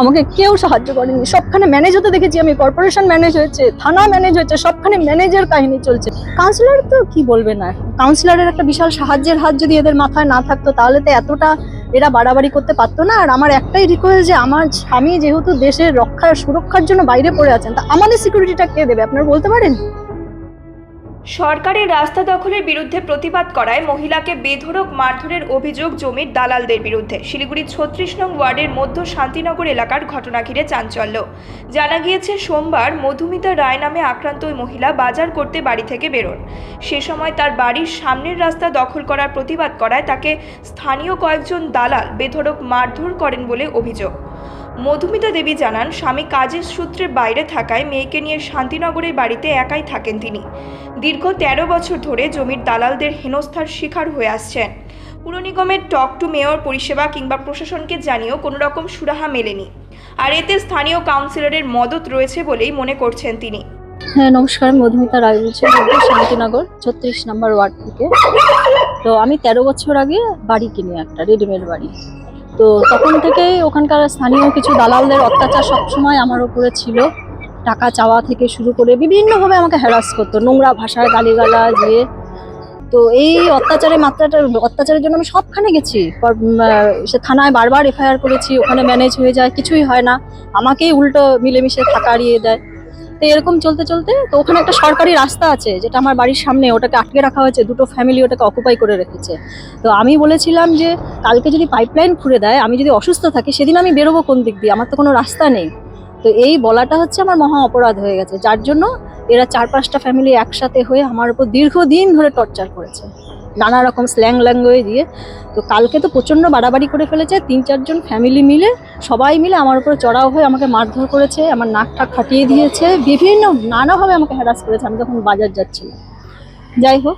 আমাকে কেউ সাহায্য করেনি। সবখানে ম্যানেজ হতে দেখেছি আমি কর্পোরেশন ম্যানেজ হয়েছে, থানা ম্যানেজ হয়েছে, সবখানে ম্যানেজের কাহিনী চলছে। কাউন্সিলর তো কি বলবে না? কাউন্সিলরের একটা বিশাল সাহায্যের হাত যদি এদের মাথায় না থাকতো, তাহলে তো এতটা এরা বাড়াবাড়ি করতে পারতো না। আর আমার একটাই রিকোয়েস্ট যে, আমার স্বামী যেহেতু দেশের রক্ষার সুরক্ষার জন্য বাইরে পড়ে আছেন, তা আমাদের সিকিউরিটিটা কে দেবে? আপনারা বলতে পারেন? সরকারি রাস্তা দখলের বিরুদ্ধে প্রতিবাদ করায় মহিলাকে বেধড়ক মারধরের অভিযোগ জমির দালালদের বিরুদ্ধে। শিলিগুড়ির ছত্রিশ নং ওয়ার্ডের মধ্য শান্তিনগর এলাকার ঘটনা ঘিরে চাঞ্চল্য। জানা গিয়েছে, সোমবার মধুমিতা রায় নামে আক্রান্ত ওই মহিলা বাজার করতে বাড়ি থেকে বেরোন। সে সময় তার বাড়ির সামনের রাস্তা দখল করার প্রতিবাদ করায় তাকে স্থানীয় কয়েকজন দালাল বেধড়ক মারধর করেন বলে অভিযোগ। মধুমিতা দেবী জানান, স্বামী কাজের সূত্রে বাইরে থাকায় মেয়েকে নিয়ে শান্তিনগরের বাড়িতে একাই থাকেন তিনি। দীর্ঘ তেরো বছর ধরে জমির দালালদের হেনস্থার শিকার হয়ে আসছেন। পুর নিগমের টক টু মেয়র পরিষেবা কিংবা প্রশাসনকে জানিয়েও কোনো রকম সুরাহা মেলেনি। আর এতে স্থানীয় কাউন্সিলরের মদত রয়েছে বলেই মনে করছেন তিনি। হ্যাঁ নমস্কার, মধুমিতা রায় বলছি শান্তিনগর, ছত্রিশ নম্বর ওয়ার্ড থেকে। তো আমি তেরো বছর আগে বাড়ি কিনি একটা, রেডিমেড বাড়ি। তো তখন থেকেই ওখানকার স্থানীয় কিছু দালালদের অত্যাচার সবসময় আমার উপরে ছিল। টাকা চাওয়া থেকে শুরু করে বিভিন্নভাবে আমাকে হ্যারাস করতো, নোংরা ভাষায় গালিগালা দিয়ে তো এই অত্যাচারের মাত্রাটা, অত্যাচারের জন্য আমি সবখানে গেছি। সে থানায় বারবার এফআইআর করেছি, ওখানে ম্যানেজ হয়ে যায়, কিছুই হয় না। আমাকেই উল্টো মিলেমিশে থাকারিয়ে দেয়। তো এরকম চলতে চলতে তো ওখানে একটা সরকারি রাস্তা আছে, যেটা আমার বাড়ির সামনে, ওটাকে আটকে রাখা হয়েছে, দুটো ফ্যামিলি ওটাকে অকুপাই করে রেখেছে। তো আমি বলেছিলাম যে, কালকে যদি পাইপলাইন খুঁড়ে দেয়, আমি যদি অসুস্থ থাকি, সেদিন আমি বেরোবো কোন দিক দিয়ে? আমার তো কোনো রাস্তা নেই। তো এই বলাটা হচ্ছে আমার মহা অপরাধ হয়ে গেছে। যার জন্য এরা চার পাঁচটা ফ্যামিলি একসাথে হয়ে আমার উপর দীর্ঘদিন ধরে টর্চার করেছে। নানা রকম স্ল্যাং ল্যাঙ্গুয়েজ দিয়ে। তো কালকে তো প্রচণ্ড বাড়াবাড়ি করে ফেলেছে। তিন চারজন ফ্যামিলি মিলে, সবাই মিলে আমার উপরে চড়াও হয়ে আমাকে মারধর করেছে, আমার নাক টাক ফাটিয়ে দিয়েছে। বিভিন্ন নানাভাবে আমাকে হ্যারাস করেছে। আমি তখন বাজার যাচ্ছিলাম। যাই হোক,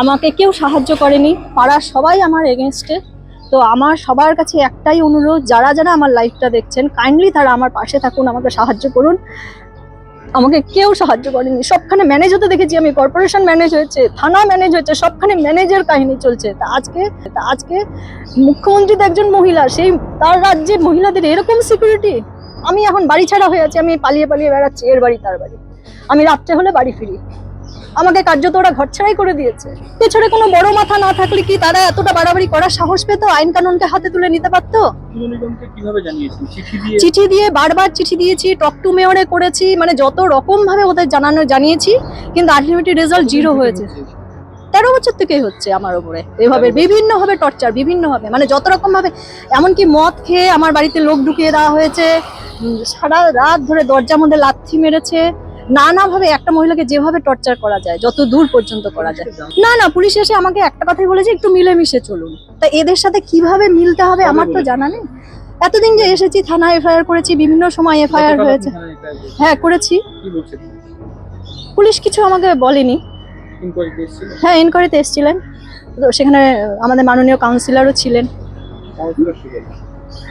আমাকে কেউ সাহায্য করেনি। পাড়ার সবাই আমার এগেনস্টে তো আমার সবার কাছে একটাই অনুরোধ, যারা যারা আমার লাইফটা দেখছেন কাইন্ডলি তারা আমার পাশে থাকুন, আমাকে সাহায্য করুন। আমাকে কেউ সাহায্য করেনি। সবখানে ম্যানেজ হতে দেখেছি, আমি কর্পোরেশন ম্যানেজ হয়েছে, থানা ম্যানেজ হয়েছে, সবখানে ম্যানেজের কাহিনী চলছে। তা আজকে তা আজকে মুখ্যমন্ত্রী তো একজন মহিলা, সেই তার রাজ্যে মহিলাদের এরকম সিকিউরিটি আমি এখন বাড়ি ছাড়া হয়ে আছি, আমি পালিয়ে পালিয়ে বেড়াচ্ছি, এর বাড়ি, তার বাড়ি। আমি রাত্রে হলে বাড়ি ফিরি। আমাকে কার্যত ওরা ঘর ছাড়াই করে দিয়েছে। পেছনে কোনো বড় মাথা না থাকলে কি তারা এতটা বাড়াবাড়ি করার সাহস পেতো? আইন কানুনকে হাতে তুলে নিতে পারতো? চিঠি দিয়ে বারবার চিঠি দিয়েছি টক টু মেয়রে করেছি মানে যত রকম ভাবে ওদের জানানো জানিয়েছি কিন্তু আলটিমেটলি রেজাল্ট জিরো হয়েছে। তেরো বছর থেকেই হচ্ছে আমার উপরে এভাবে। বিভিন্নভাবে টর্চার বিভিন্নভাবে। মানে যত রকমভাবে এমনকি মদ খেয়ে আমার বাড়িতে লোক ঢুকিয়ে দেওয়া হয়েছে। সারা রাত ধরে দরজার মধ্যে লাথি মেরেছে। নানাভাবে একটা মহিলাকে যেভাবে টর্চার করা যায় যত দূর পর্যন্ত করা যায়। না না পুলিশ এসে আমাকে একটা কথাই বলেছে একটু মিলেমিশে চলুন। তা এদের সাথে কীভাবে মিলতে হবে আমার তো জানা নেই। এতদিন যে এসেছি থানায় এফআইআর করেছি বিভিন্ন সময় এফআইআর হয়েছে। হ্যাঁ করেছি। পুলিশ কিছু আমাকে বলেনি। হ্যাঁ এনকোয়ারিতে এসেছিলেন। তো সেখানে আমাদের মাননীয় কাউন্সিলরও ছিলেন।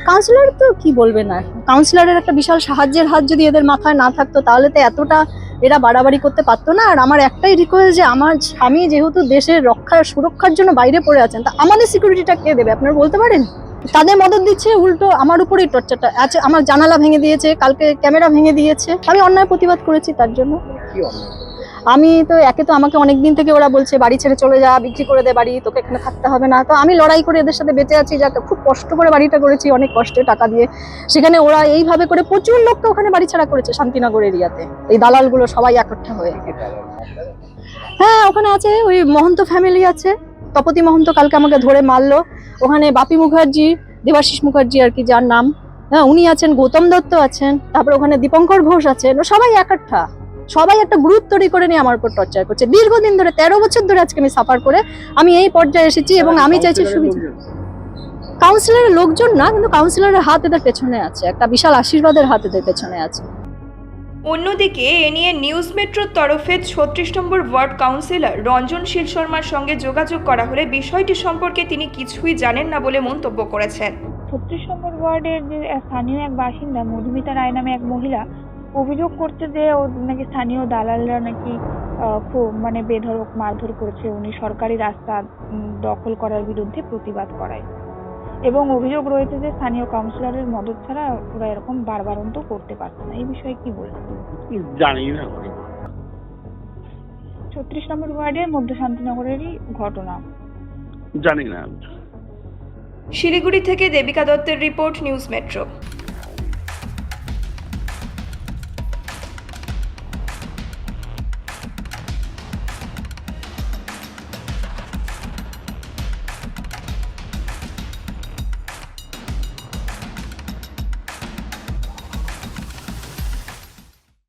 কাউন্সিলর তো কি বলবে না কাউন্সিলরের একটা বিশাল সাহায্যের হাত যদি এদের মাথায় না থাকতো, তাহলে তো এতটা এরা বাড়াবাড়ি করতে পারতো না। আর আমার একটাই রিকোয়েস্ট যে, আমার স্বামী যেহেতু দেশের রক্ষা, সুরক্ষার জন্য বাইরে পড়ে আছেন, তা আমাদের সিকিউরিটিটা কে দেবে? আপনারা বলতে পারেন? তাদের মদত দিচ্ছে উল্টো আমার উপরেই টর্চারটা। আচ্ছা আমার জানালা ভেঙে দিয়েছে, কালকে ক্যামেরা ভেঙে দিয়েছে। আমি অন্যায় প্রতিবাদ করেছি তার জন্য? আমি তো একে তো আমাকে অনেক দিন থেকে ওরা বলছে, বাড়ি ছেড়ে চলে যা, বিক্রি করে দে বাড়ি, তোকে এখানে থাকতে হবে না। তো আমি লড়াই করে এদের সাথে বেঁচে আছি যাকে খুব কষ্ট করে বাড়িটা করেছি, অনেক কষ্টে টাকা দিয়ে। সেখানে ওরা এইভাবে করে প্রচুর লোককে ওখানে বাড়ি ছাড়া করেছে শান্তিনগর এরিয়াতে। এই দালালগুলো সবাই একঠা হয়ে হ্যাঁ ওখানে আছে, ওই মহন্ত ফ্যামিলি আছে। তপতি মহন্ত কালকে আমাকে ধরে মারলো। ওখানে বাপি মুখার্জি, দেবাশিস মুখার্জি আর কি যার নাম। হ্যাঁ উনি আছেন, গৌতম দত্ত আছেন, তারপর ওখানে দীপঙ্কর ঘোষ আছেন। সবাই একাঠা। সবাই একটা গ্রুপ তৈরি করে নিয়ে আমার উপর টর্চার করছে। দীর্ঘদিন ধরে তেরো বছর ধরে আজকে আমি সাফার করে আমি এই পর্যায়ে এসেছি এবং আমি চাইছি সুবিধা লোকজন? কাউন্সিলরের লোকজন না কিন্তু কাউন্সিলরের হাত এদের পেছনে আছে। একটা বিশাল আশীর্বাদের হাত এদের পেছনে আছে। অন্যদিকে এ নিয়ে নিউজ মেট্রোর তরফে ছত্রিশ নম্বর ওয়ার্ড কাউন্সিলর রঞ্জন শীল শর্মার সঙ্গে যোগাযোগ করা হলে বিষয়টি সম্পর্কে তিনি কিছুই জানেন না বলে মন্তব্য করেছেন। ছত্রিশ নম্বর ওয়ার্ডের যে স্থানীয় এক বাসিন্দা মধুমিতা রায় নামে এক মহিলা অভিযোগ করছে যে ও নাকি স্থানীয় দালালরা নাকি আহ, খুব মানে বেধড়ক মারধর করেছে। উনি সরকারি রাস্তা উম, দখল করার বিরুদ্ধে প্রতিবাদ করায়। এবং অভিযোগ রয়েছে যে স্থানীয় কাউন্সিলরের মদত ছাড়া ওরা এরকম বারবারন্ত করতে পারছে না। এই বিষয়ে কি বলবেন? জানি না ছত্রিশ নম্বর ওয়ার্ডের মধ্য শান্তিনগরেরই ঘটনা। জানি না শিলিগুড়ি থেকে দেবিকা দত্তের রিপোর্ট নিউজ মেট্রো।